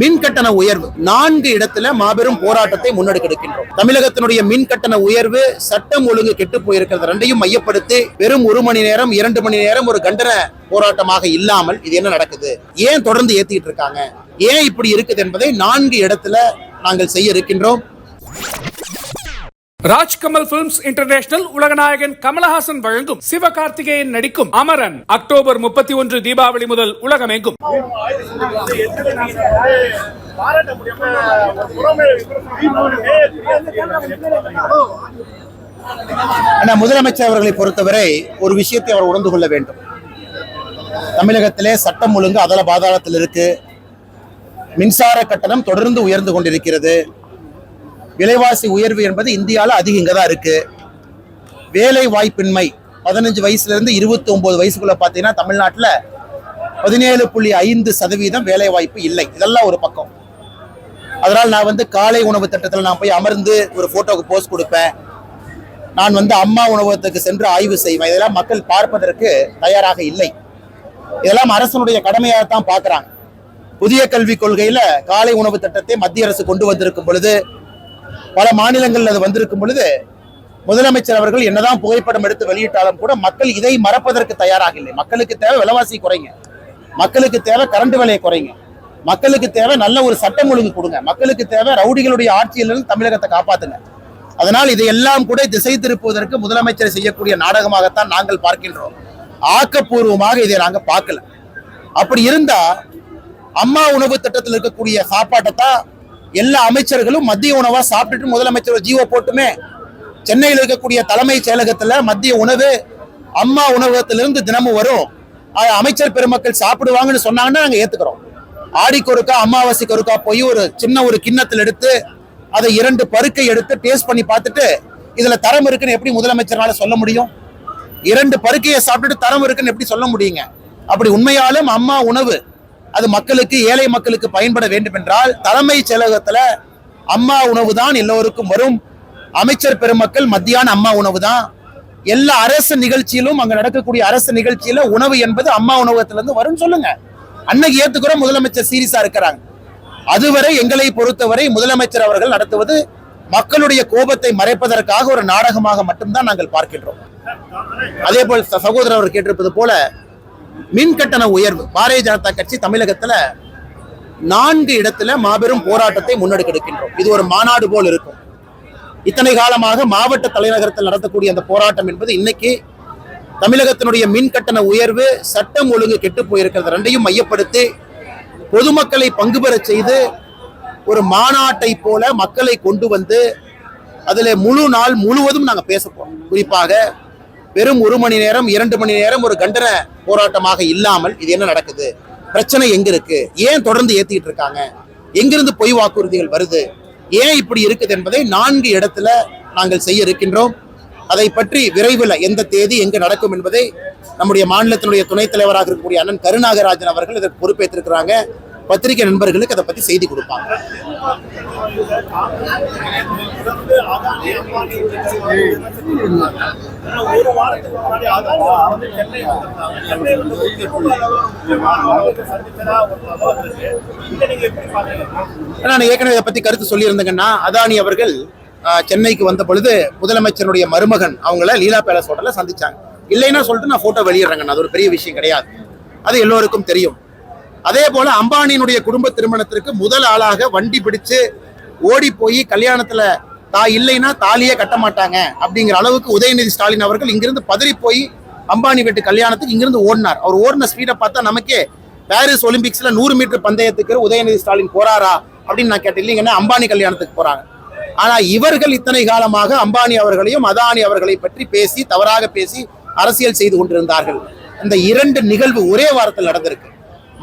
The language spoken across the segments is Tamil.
மின் கட்டண உயர்வு. நான்கு இடத்துல மாபெரும் போராட்டத்தை முன்னெடுக்க தமிழகத்தினுடைய மின் கட்டண உயர்வு சட்டம் ஒழுங்கு கெட்டு போயிருக்கிறது ரெண்டையும் மையப்படுத்தி வெறும் ஒரு மணி நேரம் இரண்டு மணி நேரம் ஒரு கண்டன போராட்டமாக இல்லாமல் இது என்ன நடக்குது? ஏன் தொடர்ந்து ஏத்திட்டு இருக்காங்க? ஏன் இப்படி இருக்குது என்பதை நான்கு இடத்துல நாங்கள் செய்ய இருக்கின்றோம். ராஜ்கமல் பிலிம்ஸ் இன்டர்நேஷனல் உலகநாயகன் கமலஹாசன் வழங்கும் சிவகார்த்திகேயன் நடிக்கும் அமரன். அக்டோபர் முப்பத்தி ஒன்று தீபாவளி முதல் உலகமெங்கும். முதலமைச்சர் அவர்களை பொறுத்தவரை ஒரு விஷயத்தை அவர் உணர்ந்து கொள்ள வேண்டும். தமிழகத்திலே சட்டம் ஒழுங்கு அதல பாதாளத்தில் இருக்கு. மின்சார கட்டணம் தொடர்ந்து உயர்ந்து கொண்டிருக்கிறது. விலைவாசி உயர்வு என்பது இந்தியாவில் அதிகம் இங்கே தான் இருக்குது வேலை வாய்ப்பின்மை பதினஞ்சு வயசுலேருந்து இருபத்தி ஒம்பது வயசுக்குள்ளே பார்த்தீங்கன்னா தமிழ்நாட்டில் பதினேழு புள்ளி ஐந்து சதவீதம் வேலை வாய்ப்பு இல்லை. இதெல்லாம் ஒரு பக்கம். அதனால் நான் வந்து காலை உணவு திட்டத்தில் நான் போய் அமர்ந்து ஒரு ஃபோட்டோவுக்கு போஸ்ட் கொடுப்பேன். நான் வந்து அம்மா உணவகத்துக்கு சென்று ஆய்வு செய்வேன். இதெல்லாம் மக்கள் பார்ப்பதற்கு தயாராக இல்லை. இதெல்லாம் அரசனுடைய கடமையாகத்தான் பார்க்குறாங்க. புதிய கல்விக் கொள்கையில் காலை உணவு திட்டத்தை மத்திய அரசு கொண்டு வந்திருக்கும் பொழுது பல மாநிலங்கள் அது வந்திருக்கும் பொழுது முதலமைச்சர் அவர்கள் என்னதான் புகைப்படம் எடுத்து வெளியிட்டாலும் கூட மக்கள் இதை மறப்பதற்கு தயாராக இல்லை மக்களுக்கு தேவை விலைவாசி குறைங்க. மக்களுக்கு தேவை கரண்ட் விலையை குறைங்க. மக்களுக்கு தேவை நல்ல ஒரு சட்டம் ஒழுங்கு கொடுங்க. மக்களுக்கு தேவை ரவுடிகளுடைய ஆட்சியிலிருந்து தமிழகத்தை காப்பாத்துங்க. அதனால் இதையெல்லாம் கூட திசை திருப்புவதற்கு முதலமைச்சர் செய்யக்கூடிய நாடகமாகத்தான் நாங்கள் பார்க்கின்றோம். ஆக்கப்பூர்வமாக இதை நாங்க பார்க்கல. அப்படி இருந்தா அம்மா உணவு திட்டத்தில் இருக்கக்கூடிய சாப்பாட்டை தான் எல்லா அமைச்சர்களும் மத்திய உணவா சாப்பிட்டுட்டு முதலமைச்சர் ஜீவோ போட்டுமே சென்னையில் இருக்கக்கூடிய தலைமைச் செயலகத்துல மத்திய உணவு அம்மா உணவகத்திலிருந்து தினமும் வரும். அது அமைச்சர் பெருமக்கள் சாப்பிடுவாங்கன்னு சொன்னாங்கன்னா நாங்க ஏத்துக்கிறோம். ஆடிக்கொருக்கா அமாவாசைக்கு ஒருக்கா போய் ஒரு சின்ன ஒரு கிண்ணத்தில் எடுத்து அதை இரண்டு பருக்கை எடுத்து டேஸ்ட் பண்ணி பார்த்துட்டு இதுல தரம் இருக்குன்னு எப்படி முதலமைச்சரால சொல்ல முடியும்? இரண்டு பருக்கையை சாப்பிட்டுட்டு தரம் இருக்குன்னு எப்படி சொல்ல முடியுங்க? அப்படி உண்மையாலும் அம்மா உணவு அது மக்களுக்கு ஏழை மக்களுக்கு பயன்பட வேண்டும் என்றால் தலைமை செயலகத்துல அம்மா உணவு தான் எல்லோருக்கும் வரும். அமைச்சர் பெருமக்கள் மத்தியான அம்மா உணவு தான் எல்லா அரசு நிகழ்ச்சியிலும் அங்க நடக்கக்கூடிய அரசு நிகழ்ச்சியில உணவு என்பது அம்மா உணவகத்துல இருந்து வரும் சொல்லுங்க. அன்னைக்கு ஏத்துக்கிற முதலமைச்சர் சீரியஸா இருக்கிறாங்க. அதுவரை எங்களை பொறுத்தவரை முதலமைச்சர் அவர்கள் நடத்துவது மக்களுடைய கோபத்தை மறைப்பதற்காக ஒரு நாடகமாக மட்டும்தான் நாங்கள் பார்க்கின்றோம். அதே போல் சகோதரர் அவர் கேட்டிருப்பது போல மின் கட்டண உயர்வு. பாரதிய ஜனதா கட்சி தமிழகத்துல நான்கு இடத்துல மாபெரும் போராட்டத்தை முன்னெடுக்கின்றோம் இது ஒரு மாநாடு போல் இருக்கும். இத்தனை காலமாக மாவட்ட தலைநகரத்தில் நடத்தக்கூடிய அந்த போராட்டம் என்பது இன்னைக்கு தமிழகத்தினுடைய மின் கட்டண உயர்வு சட்டம் ஒழுங்கு கெட்டு போயிருக்கிறது. ரெண்டையும் மையப்படுத்தி பொதுமக்களை பங்கு பெற செய்து ஒரு மாநாட்டை போல மக்களை கொண்டு வந்து அதில் முழு நாள் முழுவதும் நாங்கள் பேச போறோம். குறிப்பாக வெறும் ஒரு மணி நேரம் இரண்டு மணி நேரம் ஒரு கண்டன போராட்டமாக இல்லாமல் இது என்ன நடக்குது? பிரச்சனை எங்க இருக்கு? ஏன் தொடர்ந்து ஏத்திக்கிட்டு இருக்காங்க? எங்கிருந்து பொய் வாக்குறுதிகள் வருது? ஏன் இப்படி இருக்குது என்பதை நான்கு இடத்துல நாங்கள் செய்ய இருக்கின்றோம். அதை பற்றி விரைவில் எந்த தேதி எங்கு நடக்கும் என்பதை நம்முடைய மாநிலத்தினுடைய துணைத் தலைவராக இருக்கக்கூடிய அண்ணன் கருநாகராஜன் அவர்கள் இதற்கு பொறுப்பேற்றிருக்கிறாங்க. பத்திரிகை நண்பர்களுக்கு அதை பத்தி செய்தி கொடுப்பாங்க. நான் ஏற்கனவே இதை பத்தி கருத்து சொல்லியிருந்தேங்கன்னா அதானி அவர்கள் சென்னைக்கு வந்த பொழுது முதலமைச்சருடைய மருமகன் அவங்கள லீலா பேலஸ் ஹோட்டல்ல சந்திச்சாங்க. இல்லைன்னா சொல்லிட்டு நான் போட்டோ வெளியிடுறேங்க அது ஒரு பெரிய விஷயம் கிடையாது. அது எல்லோருக்கும் தெரியும். அதே போல அம்பானியினுடைய குடும்ப திருமணத்திற்கு முதல் ஆளாக வண்டி பிடிச்சு ஓடி போய் கல்யாணத்துல தா இல்லைன்னா தாலியே கட்ட மாட்டாங்க அப்படிங்கிற அளவுக்கு உதயநிதி ஸ்டாலின் அவர்கள் இங்கிருந்து பதறி போய் அம்பானி வீட்டு கல்யாணத்துக்கு இங்கிருந்து ஓடினார். அவர் ஓடின ஸ்பீடை பார்த்தா நமக்கே பாரிஸ் ஒலிம்பிக்ஸ்ல நூறு மீட்டர் பந்தயத்துக்கு உதயநிதி ஸ்டாலின் போறாரா அப்படின்னு நான் கேட்டேன். இல்லைங்கன்னா அம்பானி கல்யாணத்துக்கு போறாங்க. ஆனா இவர்கள் இத்தனை காலமாக அம்பானி அவர்களையும் அதானி அவர்களை பற்றி பேசி தவறாக பேசி அரசியல் செய்து கொண்டிருந்தார்கள். இந்த இரண்டு நிகழ்வு ஒரே வாரத்தில் நடந்திருக்கு.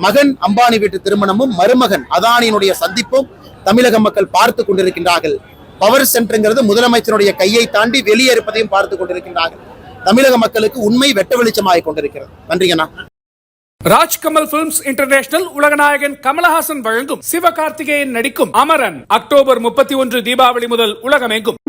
மகன் அம்பானி வீட்டு திருமணமும் மருமகன் அதானியினுடைய சந்திப்பும் தமிழக மக்கள் பார்த்து கொண்டிருக்கின்றார்கள். பவர் சென்டருங்கிறது முதலமைச்சருடைய கையை தாண்டி வெளியே இருப்பதையும் பார்த்து கொண்டிருக்கின்றார்கள். தமிழக மக்களுக்கு உண்மை வெட்ட வெளிச்சமாக கொண்டிருக்கிறது. நன்றிங்கண்ணா ராஜ்கமல் பிலிம்ஸ் இன்டர்நேஷனல் உலகநாயகன் கமலஹாசன் வழங்கும் சிவகார்த்திகேயன் நடிக்கும் அமரன். அக்டோபர் முப்பத்தி ஒன்று தீபாவளி முதல் உலகமெங்கும்.